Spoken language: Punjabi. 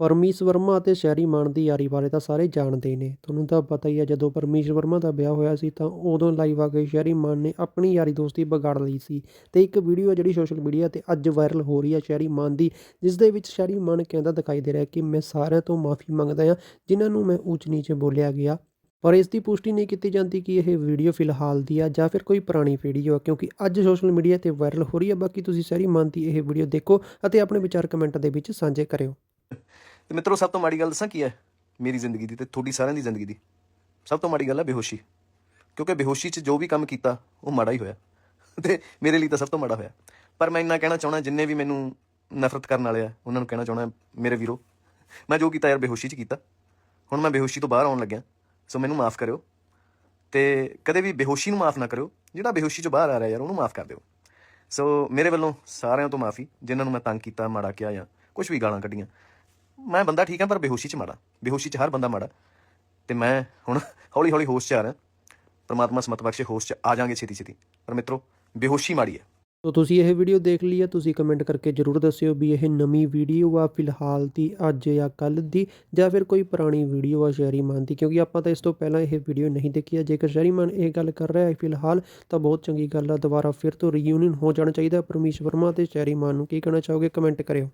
ਪਰਮੀਸ਼ ਵਰਮਾ ਅਤੇ ਸ਼ੈਰੀ ਮਾਨ ਦੀ ਯਾਰੀ ਬਾਰੇ ਤਾਂ ਸਾਰੇ ਜਾਣਦੇ ਨੇ। ਤੁਹਾਨੂੰ ਤਾਂ ਪਤਾ ਹੀ ਹੈ, ਜਦੋਂ ਪਰਮੀਸ਼ ਵਰਮਾ ਦਾ ਵਿਆਹ ਹੋਇਆ ਸੀ, ਤਾਂ ਉਦੋਂ ਲਾਈਵ ਆ ਕੇ ਸ਼ੈਰੀ ਮਾਨ ਨੇ ਆਪਣੀ ਯਾਰੀ ਦੋਸਤੀ ਵਿਗਾੜ ਲਈ ਸੀ ਤੇ ਇੱਕ ਵੀਡੀਓ ਜਿਹੜੀ ਸੋਸ਼ਲ ਮੀਡੀਆ ਤੇ ਅੱਜ ਵਾਇਰਲ ਹੋ ਰਹੀ ਹੈ ਸ਼ੈਰੀ ਮਾਨ ਦੀ ਜਿਸ ਦੇ ਵਿੱਚ ਸ਼ੈਰੀ ਮਾਨ ਕਹਿੰਦਾ ਦਿਖਾਈ ਦੇ ਰਿਹਾ ਕਿ ਮੈਂ ਸਾਰਿਆਂ ਤੋਂ ਮਾਫੀ ਮੰਗਦਾ ਹਾਂ, ਜਿਨ੍ਹਾਂ ਨੂੰ ਮੈਂ ਉੱਚ ਨੀਚ ਬੋਲਿਆ ਗਿਆ। ਪਰ ਇਸ ਦੀ ਪੁਸ਼ਟੀ ਨਹੀਂ ਕੀਤੀ ਜਾਂਦੀ ਕਿ ਇਹ ਵੀਡੀਓ ਫਿਲਹਾਲ ਦੀ ਆ ਜਾਂ ਫਿਰ ਕੋਈ ਪੁਰਾਣੀ ਵੀਡੀਓ ਆ, ਕਿਉਂਕਿ ਅੱਜ ਸੋਸ਼ਲ ਮੀਡੀਆ ਤੇ ਵਾਇਰਲ ਹੋ ਰਹੀ ਹੈ। ਬਾਕੀ ਤੁਸੀਂ ਸ਼ੈਰੀ ਮਾਨ ਦੀ ਇਹ ਵੀਡੀਓ ਦੇਖੋ ਅਤੇ ਆਪਣੇ ਵਿਚਾਰ ਕਮੈਂਟ ਦੇ ਵਿੱਚ ਸਾਂਝੇ ਕਰਿਓ। ਤੇ ਮਿੱਤਰੋ, ਸਭ ਤੋਂ ਮਾੜੀ ਗੱਲ ਦੱਸਾਂ ਕੀ ਹੈ? ਮੇਰੀ ਜ਼ਿੰਦਗੀ ਦੀ ਤੇ ਤੁਹਾਡੀ ਸਾਰਿਆਂ ਦੀ ਜ਼ਿੰਦਗੀ ਦੀ। ਸਭ ਤੋਂ ਮਾੜੀ ਗੱਲ ਹੈ ਬੇਹੋਸ਼ੀ। ਕਿਉਂਕਿ ਬੇਹੋਸ਼ੀ 'ਚ ਜੋ ਵੀ ਕੰਮ ਕੀਤਾ, ਉਹ ਮਾੜਾ ਹੀ ਹੋਇਆ। ਤੇ ਮੇਰੇ ਲਈ ਤਾਂ ਸਭ ਤੋਂ ਮਾੜਾ ਹੋਇਆ। ਪਰ ਮੈਂ ਇੰਨਾ ਕਹਿਣਾ ਚਾਹਣਾ ਜਿੰਨੇ ਵੀ ਮੈਨੂੰ ਨਫ਼ਰਤ ਕਰਨ ਵਾਲੇ ਆ, ਉਹਨਾਂ ਨੂੰ ਕਹਿਣਾ ਚਾਹਣਾ ਮੇਰੇ ਵੀਰੋ, ਮੈਂ ਜੋ ਕੀਤਾ ਯਾਰ ਬੇਹੋਸ਼ੀ 'ਚ ਕੀਤਾ। ਹੁਣ ਮੈਂ ਬੇਹੋਸ਼ੀ ਤੋਂ ਬਾਹਰ ਆਉਣ ਲੱਗਿਆ। ਸੋ ਮੈਨੂੰ ਮਾਫ ਕਰਿਓ। ਤੇ ਕਦੇ ਵੀ ਬੇਹੋਸ਼ੀ ਨੂੰ ਮਾਫ ਨਾ ਕਰਿਓ। ਜਿਹੜਾ ਬੇਹੋਸ਼ੀ 'ਚੋਂ ਬਾਹਰ ਆ ਰਿਹਾ ਯਾਰ, ਉਹਨੂੰ ਮਾਫ ਕਰ ਦਿਓ। ਸੋ ਮੇਰੇ ਵੱਲੋਂ ਸਾਰਿਆਂ ਤੋਂ ਮਾਫੀ, ਜਿਨ੍ਹਾਂ ਨੂੰ ਮੈਂ ਤੰਗ ਕੀਤਾ, ਮਾੜਾ ਕਿਹਾ ਜਾਂ ਕੁਝ ਵੀ ਗਾਲਾਂ ਕੱਢੀਆਂ ਮੈਂ ਬੰਦਾ ਠੀਕ ਹਾਂ, ਪਰ ਬੇਹੋਸ਼ੀ 'ਚ ਮਾੜਾ। ਬੇਹੋਸ਼ੀ 'ਚ ਹਰ ਬੰਦਾ ਮਾੜਾ। ਤੇ ਮੈਂ ਹੁਣ ਹੌਲੀ ਹੌਲੀ ਹੋਸ਼ 'ਚ ਆ ਰਿਹਾ। ਪਰਮਾਤਮਾ ਸਮਤ ਬਖਸ਼ੇ ਹੋਸ਼ 'ਚ ਆ ਜਾਾਂਗੇ ਛੇਤੀ ਛੇਤੀ ਪਰ ਮਿੱਤਰੋ, ਬੇਹੋਸ਼ੀ ਮਾੜੀ ਹੈ। ਤੋ ਤੁਸੀਂ ਇਹ ਵੀਡੀਓ ਦੇਖ ਲਈ ਹੈ, ਤੁਸੀਂ ਕਮੈਂਟ ਕਰਕੇ ਜਰੂਰ ਦੱਸਿਓ ਵੀ ਇਹ ਨਵੀਂ ਵੀਡੀਓ ਆ, ਫਿਲਹਾਲ ਦੀ ਅੱਜ ਜਾਂ ਕੱਲ ਦੀ, ਜਾਂ ਫਿਰ ਕੋਈ ਪੁਰਾਣੀ ਵੀਡੀਓ ਆ ਸ਼ਹਿਰੀ ਮਾਨ ਦੀ, ਕਿਉਂਕਿ ਆਪਾਂ ਤਾਂ ਇਸ ਤੋਂ ਪਹਿਲਾਂ ਇਹ ਵੀਡੀਓ ਨਹੀਂ ਦੇਖੀ ਹੈ। ਜੇਕਰ ਸ਼ਹਿਰੀ ਮਾਨ ਇਹ ਗੱਲ ਕਰ ਰਿਹਾ ਹੈ ਫਿਲਹਾਲ, ਤਾਂ ਬਹੁਤ ਚੰਗੀ ਗੱਲ ਆ। ਦੁਬਾਰਾ ਫਿਰ ਤੋਂ ਰੀਯੂਨੀਅਨ ਹੋ ਜਾਣਾ ਚਾਹੀਦਾ ਪਰਮੇਸ਼ ਵਰਮਾ ਤੇ ਸ਼ਹਿਰੀ ਮਾਨ ਨੂੰ ਕੀ ਕਹਿਣਾ ਚਾਹੋਗੇ? ਕਮੈਂਟ ਕਰਿਓ।